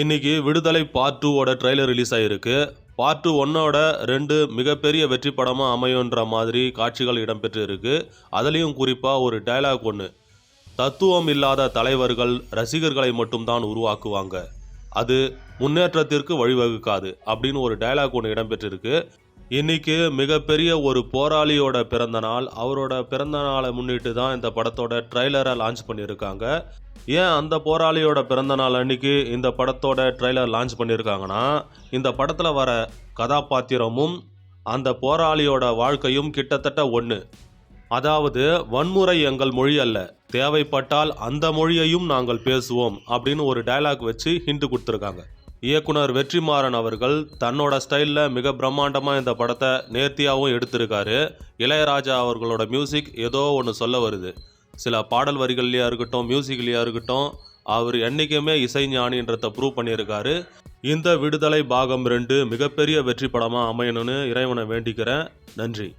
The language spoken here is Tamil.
இன்னைக்கு விடுதலை பார்ட் டூவோட ட்ரெய்லர் ரிலீஸ் ஆகிருக்கு பார்ட் டூ ஒன்னோட ரெண்டு மிகப்பெரிய வெற்றி படமாக அமையுன்ற மாதிரி காட்சிகள் இடம்பெற்று இருக்கு அதுலேயும் குறிப்பாக ஒரு டயலாக் ஒன்று தத்துவம் இல்லாத தலைவர்கள் ரசிகர்களை மட்டும்தான் உருவாக்குவாங்க. அது முன்னேற்றத்திற்கு வழிவகுக்காது அப்படின்னு ஒரு டயலாக் ஒன்று இடம்பெற்றிருக்கு. இன்னைக்கு மிகப்பெரிய ஒரு போராளியோட பிறந்த நாள். அவரோட பிறந்த நாளை முன்னிட்டு தான் இந்த படத்தோட ட்ரைலரை லான்ச் பண்ணியிருக்காங்க. ஏன் அந்த போராளியோட பிறந்த நாள் அன்னைக்கு இந்த படத்தோட ட்ரைலர் லான்ச் பண்ணியிருக்காங்கன்னா இந்த படத்தில் வர கதாபாத்திரமும் அந்த போராளியோட வாழ்க்கையும் கிட்டத்தட்ட ஒன்று அதாவது வன்முறை எங்கள் மொழி அல்ல. தேவைப்பட்டால் அந்த மொழியையும் நாங்கள் பேசுவோம் அப்படின்னு ஒரு டயலாக் வச்சு ஹிண்ட் கொடுத்துருக்காங்க. இயக்குனர் வெற்றிமாறன் அவர்கள் தன்னோட ஸ்டைலில் மிக பிரம்மாண்டமாக இந்த படத்தை நேர்த்தியாகவும் எடுத்திருக்காரு. இளையராஜா அவர்களோட மியூசிக் ஏதோ ஒன்று சொல்ல வருது. சில பாடல் வரிகள்லையாக இருக்கட்டும் மியூசிக்லையா இருக்கட்டும் அவர் என்றைக்குமே இசை ஞானின்றத ப்ரூவ் பண்ணியிருக்காரு. இந்த விடுதலை பாகம் ரெண்டு மிகப்பெரிய வெற்றி படமாக அமையணும்னு இறைவனை வேண்டிக்கிறேன். நன்றி.